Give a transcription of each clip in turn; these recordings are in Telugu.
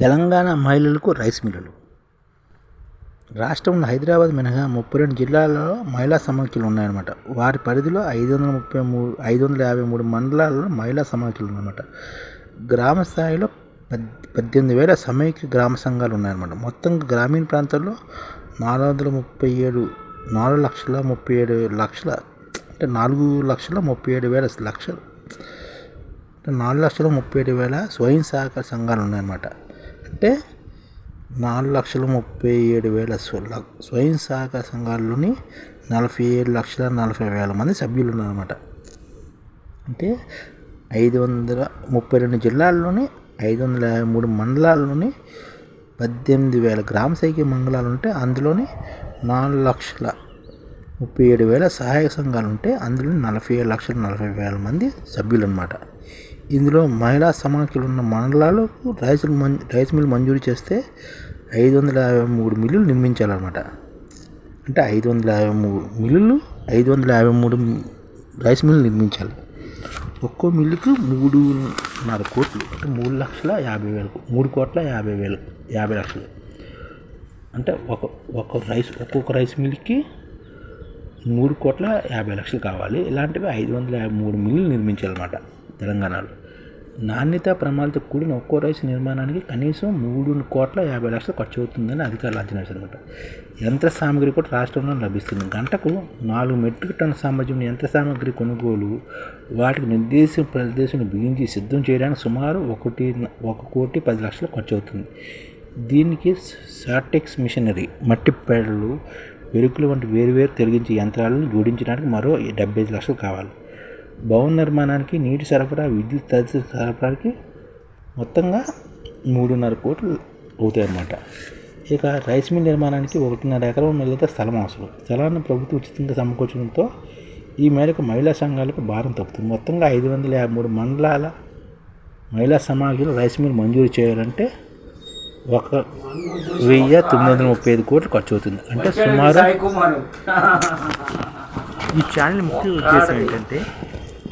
తెలంగాణ మహిళలకు రైస్ మిల్లులు. రాష్ట్రంలో హైదరాబాద్ మినహా ముప్పై రెండు జిల్లాలలో మహిళా సమాఖ్యలు ఉన్నాయన్నమాట. వారి పరిధిలో ఐదు వందల ముప్పై మూడు ఐదు వందల యాభై మూడు మండలాల్లో మహిళా సమాఖ్యలు ఉన్నాయన్నమాట. గ్రామ స్థాయిలో పద్ పద్దెనిమిది వేల సమైక్య గ్రామ సంఘాలు ఉన్నాయన్నమాట. మొత్తం గ్రామీణ ప్రాంతాల్లో నాలుగు వందల ముప్పై ఏడు నాలుగు లక్షల ముప్పై ఏడు లక్షల అంటే నాలుగు లక్షల ముప్పై ఏడు వేల లక్షలు అంటే నాలుగు లక్షల ముప్పై ఏడు వేల స్వయం సహకార సంఘాలు ఉన్నాయన్నమాట. అంటే నాలుగు లక్షల ముప్పై ఏడు వేల స్వయం సహకార సంఘాల్లోని నలభై ఏడు లక్షల నలభై వేల మంది సభ్యులు ఉన్నారన్నమాట. అంటే ఐదు వందల ముప్పై రెండు జిల్లాల్లోని ఐదు వందల యాభై మూడు మండలాల్లోని పద్దెనిమిది వేల గ్రామ సైకి మండలాలు ఉంటే అందులోని నాలుగు లక్షల ముప్పై ఏడు వేల సహాయక సంఘాలు ఉంటే అందులో నలభై ఏడు లక్షల నలభై వేల మంది సభ్యులు అనమాట ఇందులో మహిళా సమాఖ్యలు ఉన్న మండలాలకు రైస్ మం రైస్ మిల్ మంజూరు చేస్తే ఐదు వందల యాభై మూడు మిల్లులు నిర్మించాలన్నమాట. అంటే ఐదు వందల యాభై మూడు మిల్లులు ఐదు వందల యాభై మూడు రైస్ మిల్లు నిర్మించాలి. ఒక్కో మిల్లుకు మూడున్నర కోట్లు అంటే మూడు లక్షల యాభై వేలకు మూడు కోట్ల యాభై వేలు యాభై లక్షలు. అంటే ఒక ఒక రైస్ ఒక్కొక్క రైస్ మిల్కి మూడు కోట్ల యాభై లక్షలు కావాలి. ఇలాంటివి ఐదు వందల యాభై మూడు మిల్లులు నిర్మించాలన్నమాట. తెలంగాణలో. నాణ్యత ప్రమాణాలతో కూడిన ఒక్కో రైస్ నిర్మాణానికి కనీసం మూడు కోట్ల యాభై లక్షలు ఖర్చు అవుతుందని అధికారులు అంచనా వేశారనమాట యంత్ర సామాగ్రి కూడా రాష్ట్రంలో లభిస్తుంది. గంటకు నాలుగు మెట్రిక్ టన్ సామర్థ్యం యంత్ర సామాగ్రి కొనుగోలు వాటికి నిర్దేశం ప్రదేశం బిగించి సిద్ధం చేయడానికి సుమారు ఒకటి ఒక కోటి పది లక్షలు ఖర్చు అవుతుంది. దీనికి సాటెక్స్ మిషనరీ మట్టి పేడలు వెరుకులు వంటి వేరువేరు తొలగించే యంత్రాలను జోడించడానికి మరో డెబ్బై ఐదు లక్షలు కావాలి. భవన నిర్మాణానికి నీటి సరఫరా విద్యుత్ తదితర సరఫరాకి మొత్తంగా మూడున్నర కోట్లు అవుతాయి అన్నమాట ఇక రైస్ మిల్ నిర్మాణానికి ఒకటిన్నర ఎకరం మిల్లత స్థలం అవసరం. స్థలాన్ని ప్రభుత్వం ఉచితంగా సమకూర్చడంతో ఈ మేరకు మహిళా సంఘాలకు భారం తప్పుతుంది. మొత్తంగా ఐదు వందల యాభై మూడు మండలాల మహిళా సమాఖ్యలు రైస్ మిల్ మంజూరు చేయాలంటే ఒక వెయ్యి తొమ్మిది వందల ముప్పై ఐదు కోట్లు ఖర్చు అవుతుంది. అంటే సుమారు ఈ ఛానల్ ముఖ్య ఉద్దేశం ఏంటంటే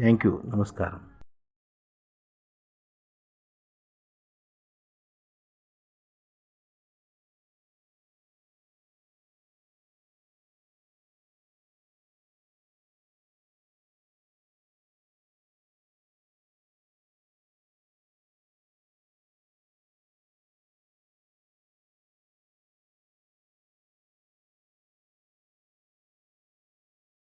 Thank you. నమస్కారం.